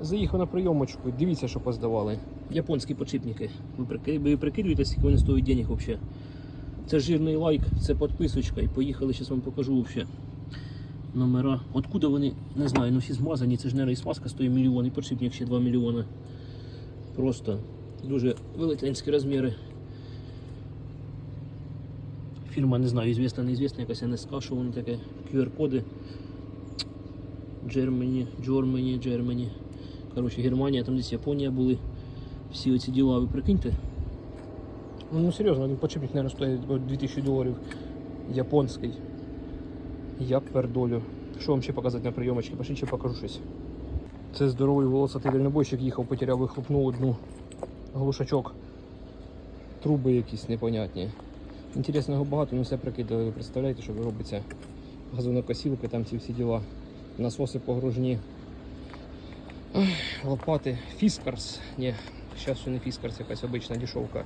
Заїхав на прийомочку, дивіться, що поздавали. Японські подшипники. Ви прики- ви прикидуєте, скільки вони стоять денег взагалі. Це жирний лайк, це підписочка. І поїхали, зараз вам покажу взагалі. Номера. Откуда вони, не знаю, ну всі змазані, це ж не смазка стоїть мільйон, і подшипник ще 2 мільйони. Просто дуже велетенські розміри. Фірма, не знаю, звісна, неізвісна, якась НСК, що воно таке, QR-коди. Germany, Germany, Germany. Коротше, Германія, там десь Японія були. Всі оці діла, ви прикиньте. Ну серйозно, один подшипник, мабуть, стоїть 2000 доларів. Японський. Я пердолю. Що вам ще показати на прийомочці? Пошли ще покажу щось. Це здоровий волосатий дальнобойщик їхав, потеряв, вихлопнув одну глушачок. Труби якісь непонятні. Інтересного багато, ну все прикидали. Ви представляєте, що робиться? Газонокосілки, там ці всі діла. Насоси погружні. Ой, Лопати. Фіскарс. Ні, зараз не фіскарс, якась обична дешевка.